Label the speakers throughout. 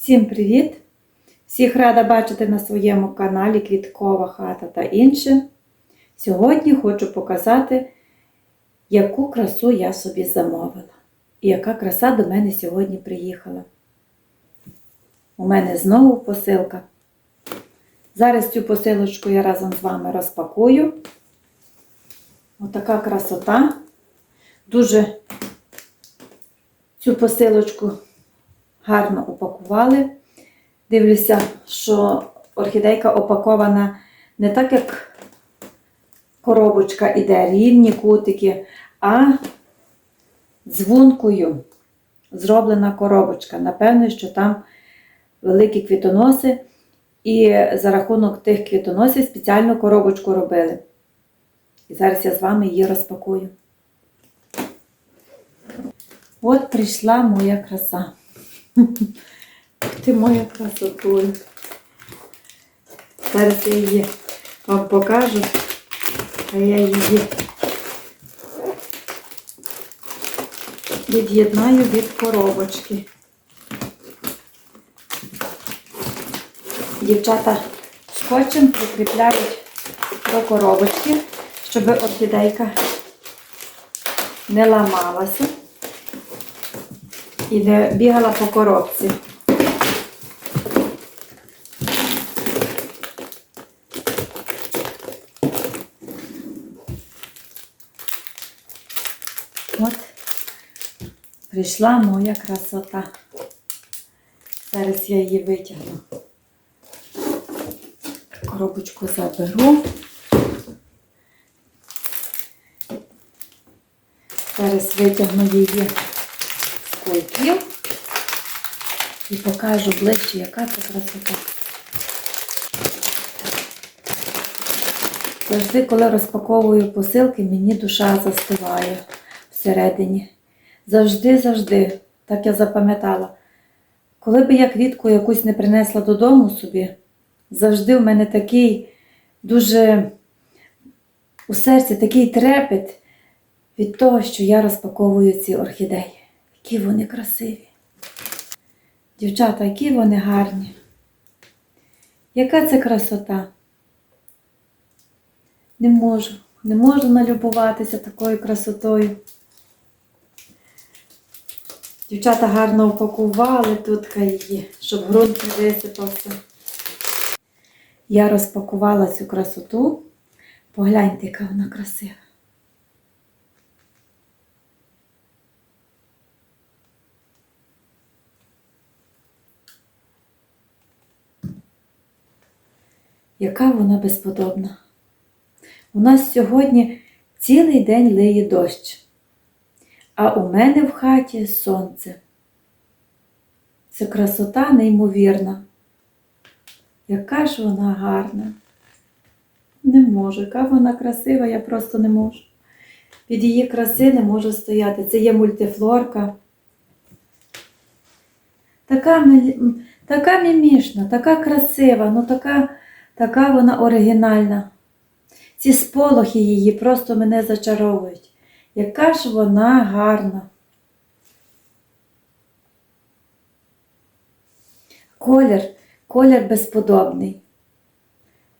Speaker 1: Всім привіт! Всіх рада бачити на своєму каналі Квіткова хата та інше. Сьогодні хочу показати, яку красу я собі замовила. І яка краса до мене сьогодні приїхала. У мене знову посилка. Зараз цю посилочку я разом з вами розпакую. Отака красота. Дуже цю посилочку гарно упакували. Дивлюся, що орхідейка опакована не так, як коробочка іде, рівні кутики, а дзвонкою зроблена коробочка. Напевно, що там великі квітоноси, і за рахунок тих квітоносів спеціальну коробочку робили. І зараз я з вами її розпакую. От прийшла моя краса. Ти моя красотуля. Зараз я її вам покажу, а я її від'єднаю від коробочки. Дівчата скотчем прикріпляють до коробочки, щоб орхідейка не ламалася і не бігала по коробці. От прийшла моя красота. Зараз я її витягну. Коробочку заберу. Зараз витягну її кульків і покажу ближче, яка це красота. Завжди, коли розпаковую посилки, мені душа застиває всередині. Завжди, завжди, так я запам'ятала. Коли би я квітку якусь не принесла додому собі, завжди в мене такий дуже у серці такий трепет від того, що я розпаковую ці орхідеї. Які вони красиві. Дівчата, які вони гарні. Яка це красота? Не можу, не можу налюбуватися такою красотою. Дівчата гарно упакували тут її, щоб ґрунт не висипався. Я розпакувала цю красоту. Погляньте, яка вона красива. Яка вона безподобна. У нас сьогодні цілий день лиє дощ, а у мене в хаті сонце. Це красота неймовірна. Яка ж вона гарна. Не можу, яка вона красива, я просто не можу. Від її краси не можу стояти. Це є мультифлорка. Така, така мімішна, така красива, ну така, така вона оригінальна. Ці сполохи її просто мене зачаровують. Яка ж вона гарна. Колір, колір безподобний.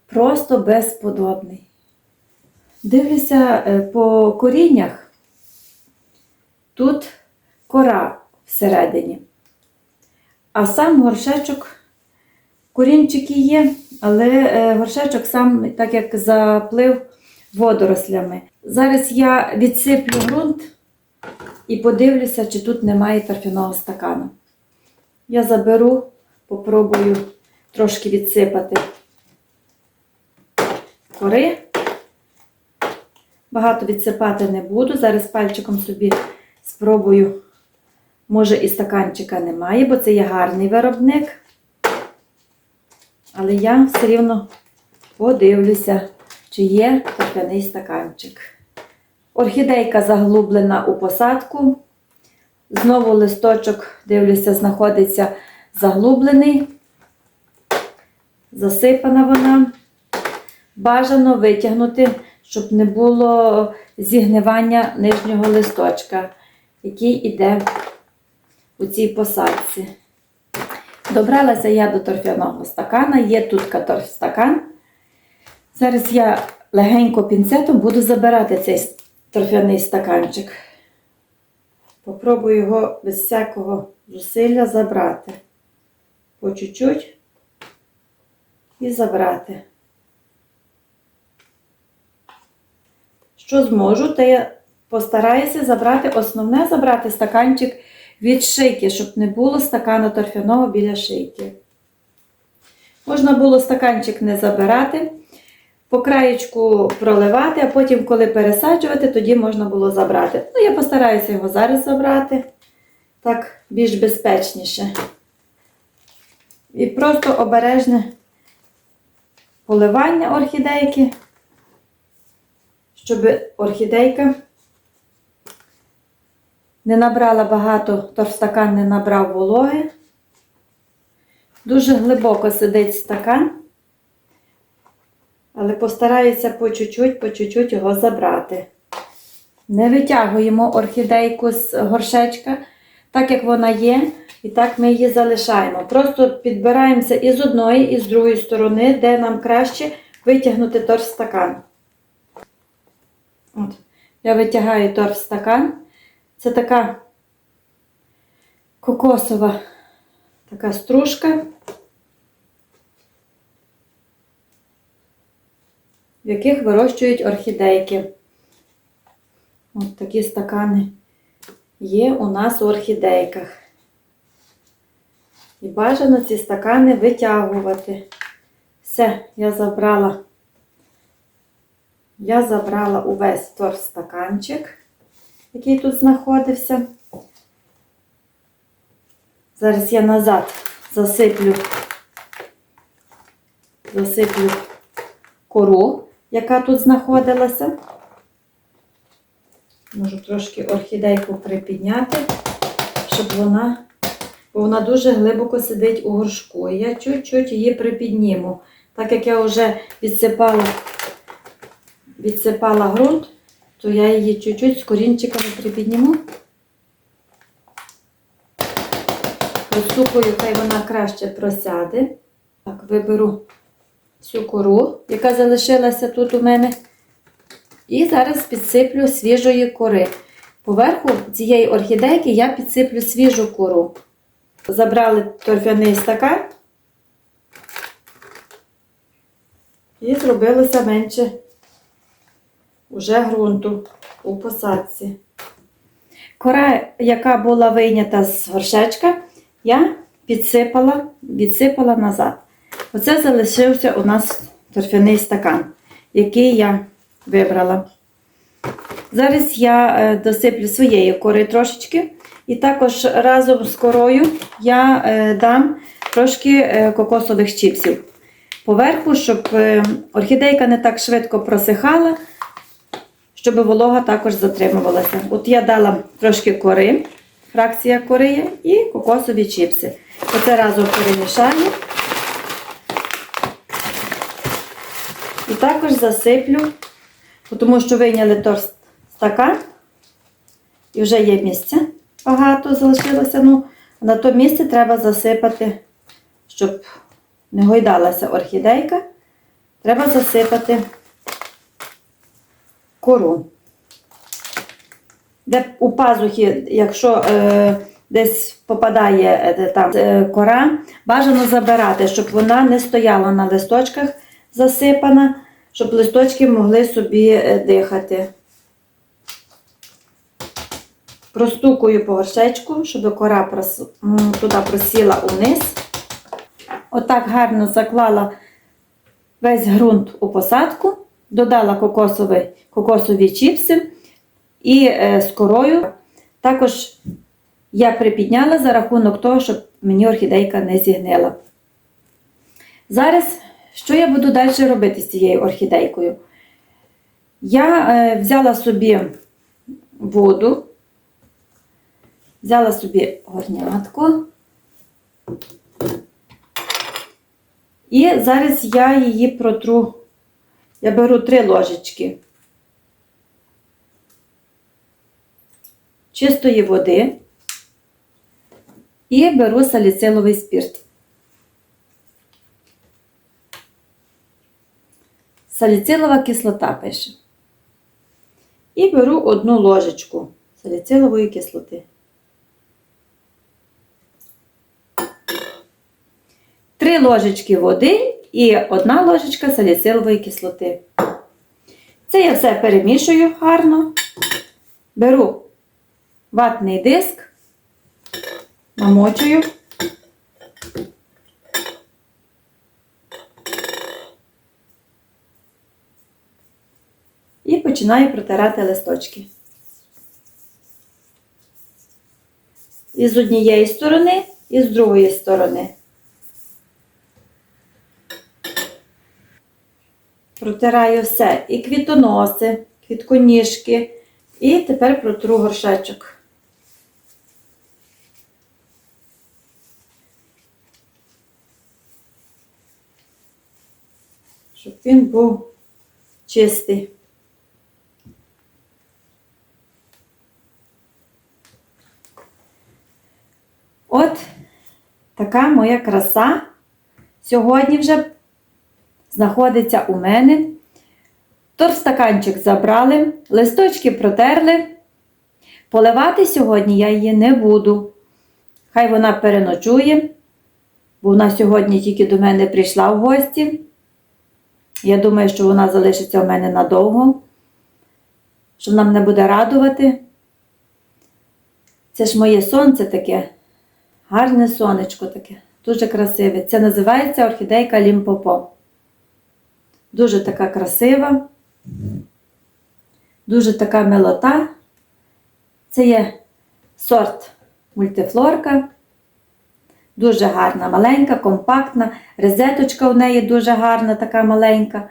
Speaker 1: Просто безподобний. Дивлюся е, по коріннях. Тут кора всередині. А сам горшечок, корінчики є, але е, горшечок сам так як заплив водорослями. Зараз я відсиплю ґрунт і подивлюся, чи тут немає торфяного стакану. Я заберу, попробую трошки відсипати кори. Багато відсипати не буду. Зараз пальчиком собі спробую. Може, і стаканчика немає, бо це є гарний виробник. Але я все рівно подивлюся, чи є торфяний стаканчик. Орхідейка заглублена у посадку. Знову листочок, дивлюся, знаходиться заглублений. Засипана вона. Бажано витягнути, щоб не було зігнивання нижнього листочка, який іде у цій посадці. Добралася я до торфяного стакана, є тут торфстакан. Зараз я легенько пінцетом буду забирати цей торфяний стаканчик. Попробую його без всякого зусилля забрати. По чуть-чуть і забрати. Що зможу, то я постараюся забрати основне забрати стаканчик від шийки, щоб не було стакана торфяного біля шийки. Можна було стаканчик не забирати, по краєчку проливати, а потім, коли пересаджувати, тоді можна було забрати. Ну, я постараюся його зараз забрати, так більш безпечніше. І просто обережне поливання орхідейки, щоб орхідейка не набрала багато, торфстакан не набрав вологи. Дуже глибоко сидить стакан, але постараюся по чуть-чуть, по чуть-чуть його забрати. Не витягуємо орхідейку з горшечка, так як вона є, і так ми її залишаємо. Просто підбираємося і з одної, і з другої сторони, де нам краще витягнути торфстакан. От. Я витягаю торфстакан. Це така кокосова така стружка, в яких вирощують орхідейки. От такі стакани є у нас у орхідейках. І бажано ці стакани витягувати. Все, я забрала. Я забрала увесь торфстаканчик який тут знаходився. Зараз я назад засиплю, засиплю кору, яка тут знаходилася. Можу трошки орхідейку припідняти, щоб вона, бо вона дуже глибоко сидить у горшку. Я чуть-чуть її припідніму. Так як я вже відсипала, відсипала ґрунт, то я її чуть-чуть з корінчиками припідніму. Розсупую, хай вона краще просяде. Так, виберу всю кору, яка залишилася тут у мене. І зараз підсиплю свіжої кори. Поверху цієї орхідейки я підсиплю свіжу кору. Забрали торфяний стакан і зробилося менше уже ґрунту у посадці. Кора, яка була вийнята з горшечка, я підсипала, відсипала назад. Оце залишився у нас торфяний стакан, який я вибрала. Зараз я е, досиплю своєї кори трошечки. І також разом з корою я е, дам трошки е, кокосових чіпсів. Поверху, щоб орхідейка не так швидко просихала, щоб волога також затримувалася. От я дала трошки кори, фракція кори і кокосові чіпси. Оце разом перемішаю. І також засиплю, тому що вийняли торст стакан, і вже є місце багато залишилося. Ну, на то місце треба засипати, щоб не гойдалася орхідейка, треба засипати кору. Де у пазухі, якщо е, десь попадає е, там е, кора, бажано забирати, щоб вона не стояла на листочках засипана, щоб листочки могли собі е, дихати. Простукую по щоб кора прос... туди просіла униз. Отак гарно заклала весь ґрунт у посадку, додала кокосові, кокосові чіпси і е, з. Також я припідняла за рахунок того, щоб мені орхідейка не зігнила. Зараз, що я буду далі робити з цією орхідейкою? Я е, взяла собі воду, взяла собі горнятку. І зараз я її протру, я беру три ложечки чистої води і беру саліциловий спірт. Саліцилова кислота пише. І беру одну ложечку саліцилової кислоти. Три ложечки води і одна ложечка саліцилової кислоти. Це я все перемішую гарно. Беру ватний диск, намочую. І починаю протирати листочки. І з однієї сторони, і з другої сторони. Протираю все. І квітоноси, квітконіжки. І тепер протру горшечок. Щоб він був чистий. От така моя краса сьогодні вже знаходиться у мене. Торстаканчик забрали, листочки протерли. Поливати сьогодні я її не буду. Хай вона переночує, бо вона сьогодні тільки до мене прийшла в гості. Я думаю, що вона залишиться у мене надовго, що вона мене буде радувати. Це ж моє сонце таке, гарне сонечко таке, дуже красиве. Це називається орхідейка Лімпопо. Дуже така красива, дуже така милота. Це є сорт мультифлорка. Дуже гарна, маленька, компактна. Резеточка в неї дуже гарна, така маленька.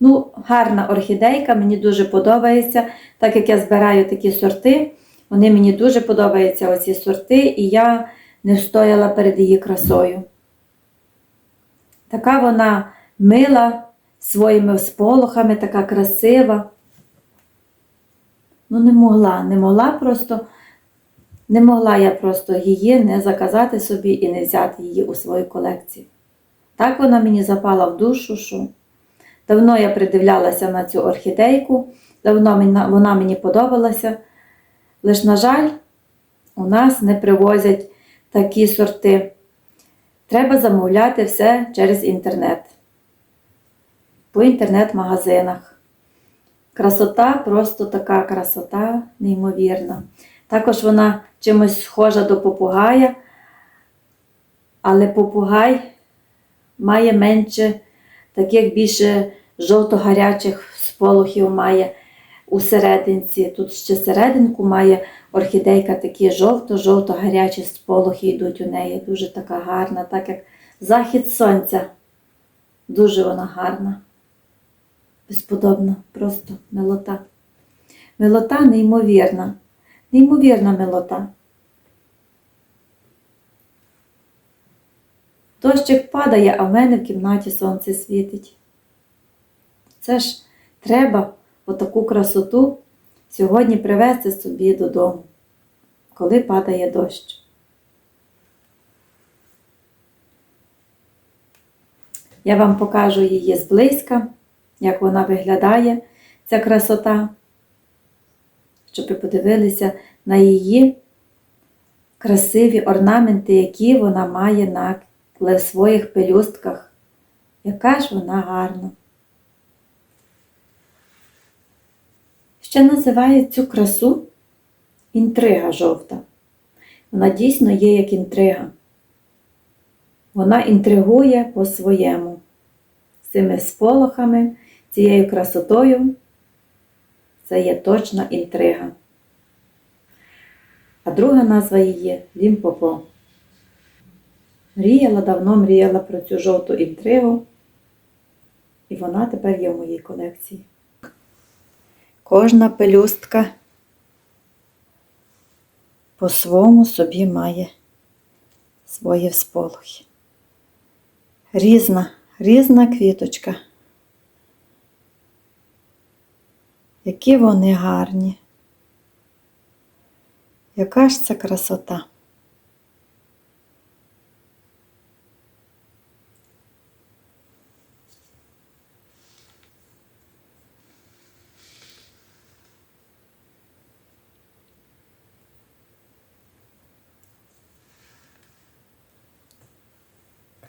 Speaker 1: Ну, гарна орхідейка, мені дуже подобається. Так як я збираю такі сорти, вони мені дуже подобаються оці сорти, і я не встояла перед її красою. Така вона мила, своїми сполохами, така красива. Ну, не могла, не могла просто, не могла я просто її не заказати собі і не взяти її у свою колекцію. Так вона мені запала в душу, що давно я придивлялася на цю орхідейку, давно вона мені подобалася. Лиш, на жаль, у нас не привозять такі сорти. Треба замовляти все через інтернет. По інтернет-магазинах. Красота, просто така красота, неймовірна. Також вона чимось схожа до попугая, але попугай має менше таких більше жовто-гарячих сполохів має у серединці. Тут ще серединку має орхідейка, такі жовто-жовто-гарячі сполохи йдуть у неї. Дуже така гарна, так як захід сонця. Дуже вона гарна. Безподобна, просто милота. Милота неймовірна, неймовірна милота. Дощик падає, а в мене в кімнаті сонце світить. Це ж треба отаку красоту сьогодні привезти собі додому, коли падає дощ. Я вам покажу її зблизька, як вона виглядає, ця красота, щоб ви подивилися на її красиві орнаменти, які вона має на своїх пелюстках. Яка ж вона гарна. Ще називають цю красу інтрига жовта. Вона дійсно є як інтрига. Вона інтригує по-своєму. Цими сполохами, цією красотою. Це є точна інтрига. А друга назва її Лімпопо. Мріяла, давно мріяла про цю жовту інтригу, і вона тепер є в моїй колекції. Кожна пелюстка по своєму собі має свої всполохи. Різна, різна квіточка. які вони гарні. Яка ж це красота?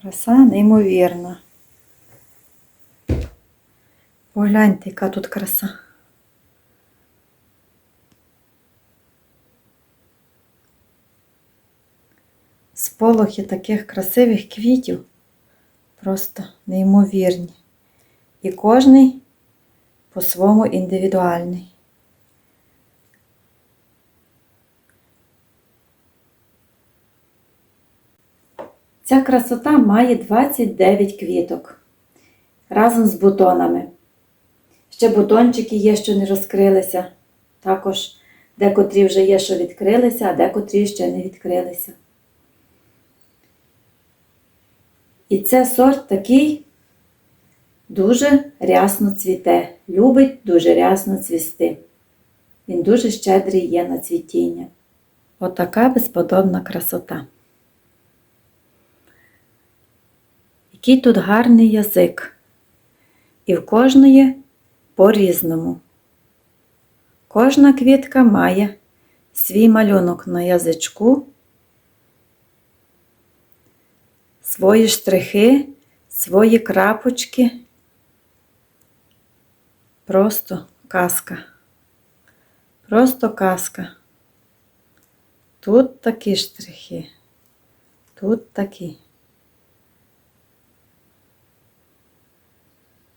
Speaker 1: Краса неймовірна. Погляньте, яка тут краса. Сполохи таких красивих квітів просто неймовірні. І кожний по-своєму індивідуальний. Ця красота має 29 квіток разом з бутонами. Ще бутончики є, що не розкрилися. Також декотрі вже є, що відкрилися, а декотрі ще не відкрилися. І це сорт такий дуже рясно цвіте, любить дуже рясно цвісти. Він дуже щедрий є на цвітіння. Отака безподобна красота. Який тут гарний язик. І в кожної по-різному. Кожна квітка має свій малюнок на язичку, свої штрихи, свої крапочки. Просто казка. Просто казка. Тут такі штрихи, тут такі.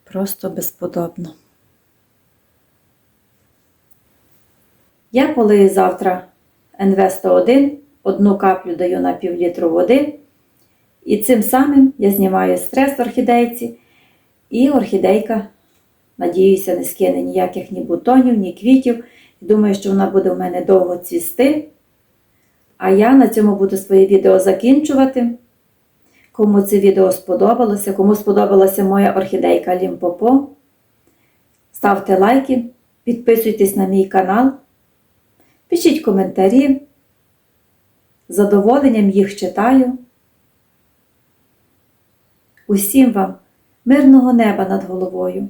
Speaker 1: Просто безподобно. Я полию завтра НВ-101, одну каплю даю на пів літру води. І цим самим я знімаю стрес орхідейці, і орхідейка, надіюся, не скине ніяких ні бутонів, ні квітів. Думаю, що вона буде в мене довго цвісти. А я на цьому буду своє відео закінчувати. Кому це відео сподобалося, кому сподобалася моя орхідейка Лімпопо, ставте лайки, підписуйтесь на мій канал, пишіть коментарі. З задоволенням їх читаю. Усім вам мирного неба над головою,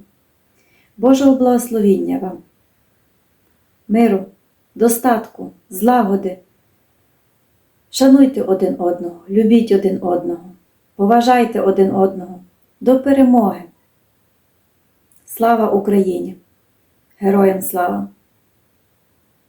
Speaker 1: Божого благословіння вам, миру, достатку, злагоди. Шануйте один одного, любіть один одного, поважайте один одного до перемоги. Слава Україні! Героям слава!